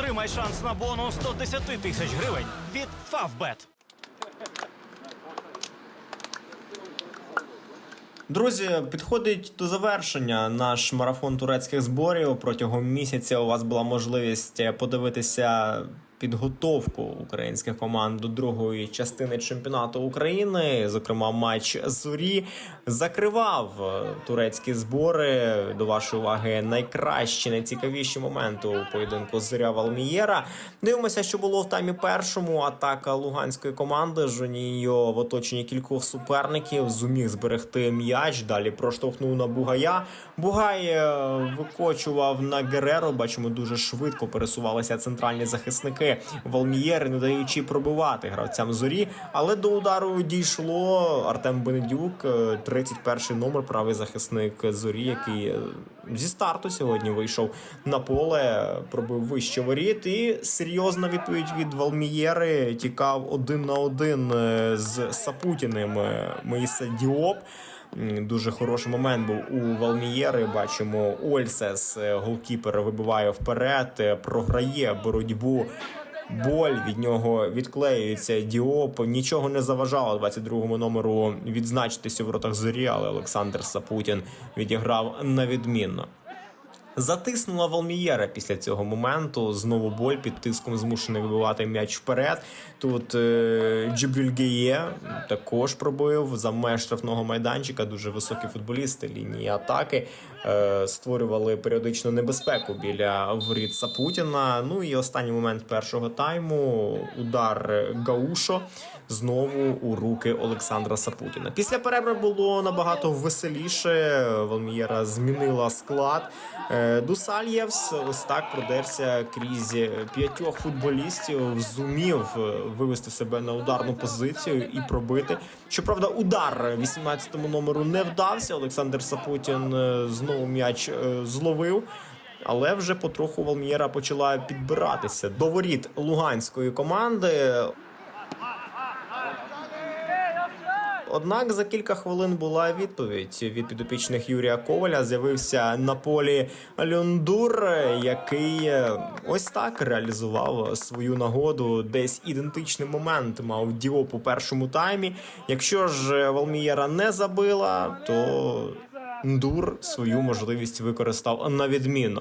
Отримай шанс на бонус 110 тисяч гривень від Favbet. Друзі, підходить до завершення наш марафон турецьких зборів. Протягом місяця у вас була можливість подивитися підготовку українських команд до другої частини чемпіонату України. Зокрема, матч зорі закривав е, турецькі збори. До вашої уваги найкращі, найцікавіші моменти у поєдинку зоря Валмієра. Дивимося, що було в таймі першому. Атака луганської команди. Жонійо в оточенні кількох суперників зуміг зберегти м'яч. Далі проштовхнув на Бугая. Бугай е, викочував на Гереро. Бачимо, дуже швидко пересувалися центральні захисники Валмієри, не даючи пробивати гравцям зорі. Але до удару дійшло Артем Бенедюк, е, 31-й номер, правий захисник зорі, який е, зі старту сьогодні вийшов на поле, пробив вище воріт. І серйозна відповідь від Валмієри тікав один на один е, з Сапутіним е, Моїсе Діоп. Дуже хороший момент був у Валмієри. Бачимо, Ольсес, е, голкіпер, вибиває вперед, е, програє боротьбу. Боль від нього відклеюється. Діоп нічого не заважало 22-му номеру відзначитися в ротах зорі, але Олександр Сапутін відіграв на відмінно. Затиснула Валмієра після цього моменту. Знову боль під тиском змушений вибивати м'яч вперед. Тут е, Джебрюльгеє також пробив за меж штрафного майданчика. Дуже високі футболісти лінії атаки е, створювали періодичну небезпеку біля воріт Сапутіна. Ну і останній момент першого тайму удар Гаушо знову у руки Олександра Сапутіна. Після перерви було набагато веселіше. Валмієра змінила склад. Е, Дусальєвс ось так продерся крізь п'ятьох футболістів, зумів е, вивести себе на ударну позицію і пробити. Щоправда, удар 18-му номеру не вдався. Олександр Сапутін е, знову м'яч е, зловив. Але вже потроху Валмієра почала підбиратися до воріт луганської команди. Однак за кілька хвилин була відповідь від підопічних Юрія Коваля. З'явився на полі Люндур, який е, ось так реалізував свою нагоду. Десь ідентичний момент мав Діоп у першому таймі. Якщо ж Валмієра не забила, то Ндур свою можливість використав на відмінно.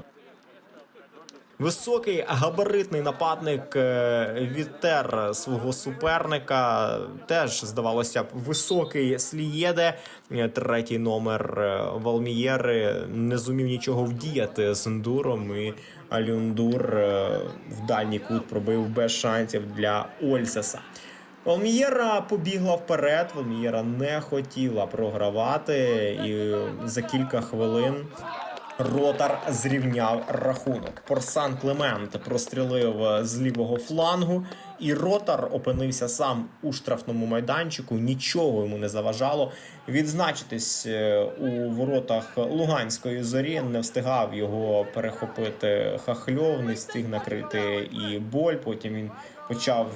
Високий габаритний нападник е, відтер свого суперника. Теж здавалося б, високий слієде. Е, Третій номер е, Валмієри не зумів нічого вдіяти з Ндуром. І Алюндур в дальній кут пробив без шансів для Ольсеса. Валмієра побігла вперед. Валмієра не хотіла програвати, і за кілька хвилин Ротар зрівняв рахунок. Порсан Клемент прострілив з лівого флангу, і Ротар опинився сам у штрафному майданчику. Нічого йому не заважало відзначитись е, у воротах Луганської зорі. Не встигав його перехопити Хахльов, не встиг накрити і боль. Потім він почав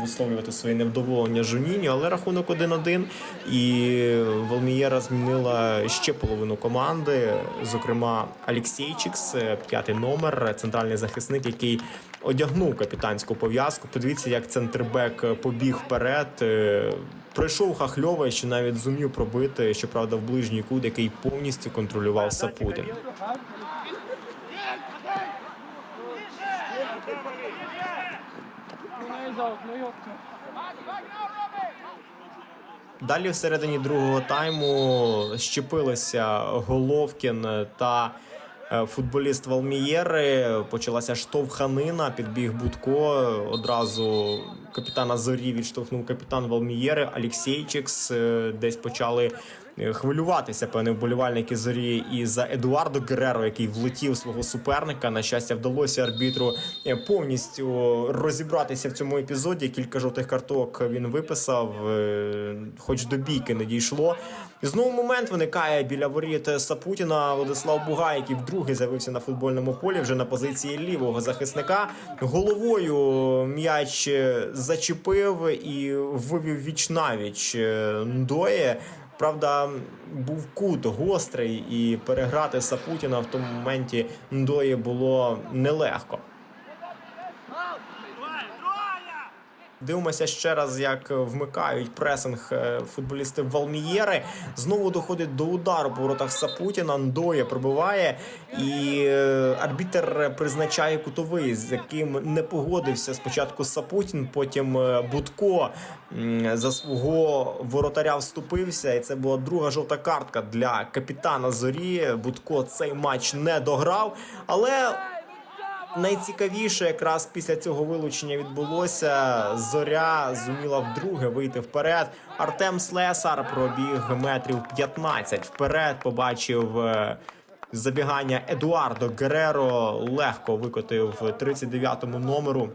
висловлювати своє невдоволення Жуніні, але рахунок 1-1. І Валмієра змінила ще половину команди. Зокрема, Алексійчикс, п'ятий номер, центральний захисник, який одягнув капітанську пов'язку. Подивіться, як центрбек побіг вперед. Е, Пройшов Хахльова, що навіть зумів пробити, щоправда, в ближній кут, який повністю контролював Сапутін. Далі всередині другого тайму щепилися Головкін та е, футболіст Валмієри. Почалася штовханина, підбіг Будко. Одразу капітана Зорі відштовхнув капітан Валмієри Алексійчикс. Е, Десь почали хвилюватися певні вболівальники зорі і за Едуардо Гереро, який влетів свого суперника. На щастя, вдалося арбітру е, повністю розібратися в цьому епізоді. Кілька жовтих карток він виписав, е, хоч до бійки не дійшло. Знову момент виникає біля воріт Сапутіна Владислав Бугай, який вдруге з'явився на футбольному полі вже на позиції лівого захисника. Головою м'яч е, зачепив і вивів віч навіч Ндоє. Правда, був кут гострий, і переграти Сапутіна в тому моменті Ндої було нелегко. Дивимося ще раз, як вмикають пресинг е, футболісти Валмієри. Знову доходить до удару по воротах Сапутіна. Ндоє пробиває, і е, арбітер призначає кутовий, з яким не погодився спочатку Сапутін, потім е, Будко за свого воротаря вступився. І це була друга жовта картка для капітана Зорі. Будко цей матч не дограв, але Найцікавіше якраз після цього вилучення відбулося. Зоря зуміла вдруге вийти вперед. Артем Слесар пробіг метрів 15 вперед. Побачив е, забігання Едуардо Гереро. Легко викотив 39-му номеру.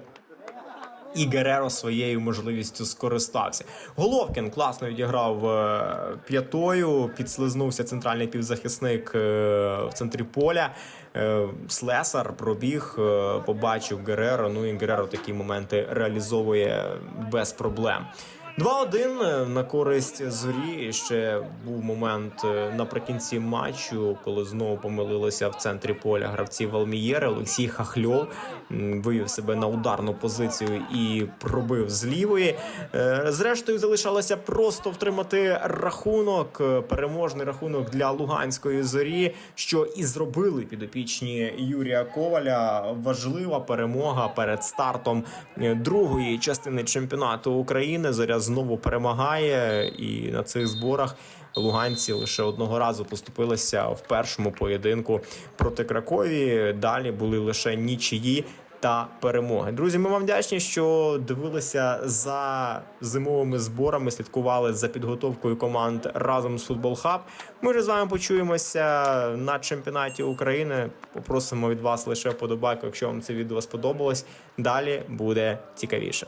І Гереро своєю можливістю скористався. Головкін класно відіграв е, п'ятою, підслизнувся центральний півзахисник е, в центрі поля. Е, Слесар пробіг, побачив Гереро. Ну і Гереро такі моменти реалізовує без проблем. 2-1 на користь зорі. Ще був момент е, наприкінці матчу, коли знову помилилися в центрі поля гравці Валмієри. Олексій Хахльов вивів себе на ударну позицію і пробив з лівої. Е, Зрештою, залишалося просто втримати рахунок, е, переможний рахунок для Луганської зорі, що і зробили підопічні Юрія Коваля. Важлива перемога перед стартом е, другої частини чемпіонату України. Зоря знову перемагає, і на цих зборах луганці лише одного разу поступилися в першому поєдинку проти Кракові. Далі були лише нічиї. Та перемоги. Друзі, ми вам вдячні, що дивилися за зимовими зборами, слідкували за підготовкою команд разом з Футбол Хаб. Ми вже з вами почуємося на чемпіонаті України. Попросимо від вас лише вподобайку, якщо вам це відео сподобалось. Далі буде цікавіше.